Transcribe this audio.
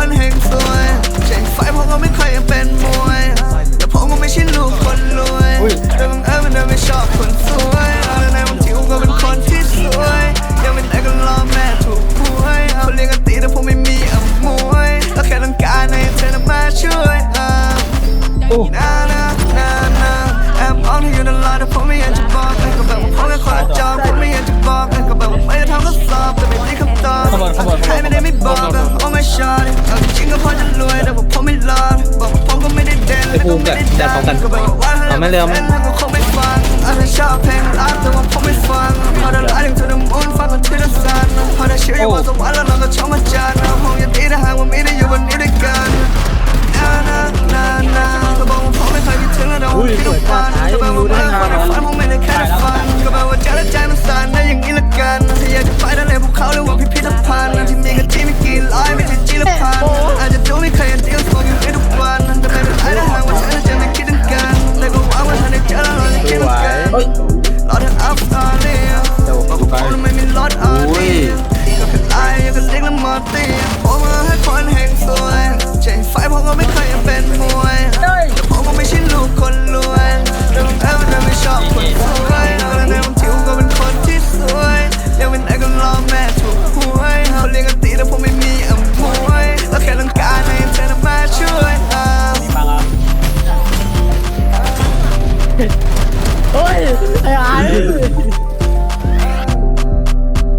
อนเฮงสวยใช่ไฟเพราะก็ไม่ค่อยเป็นมวยแต่ผมก็ไม่ใช่ลูกคนรวยแต่บังเอิมันเดินไปชอบคนสวยแต่ในบางทีผมก็เป็นคนที่สวยยังไม่ได้ก็รอแม่ถูกหวยเขาเรียกกันตีแต่ผมไม่มีอ่ำมวยแล้แค่ต้องการให้เธอมาช่วยอะ ภูมิกับจัดพร้องกันเอาไม่เร็วโอ้ เฮ้ยไอ้ไอ้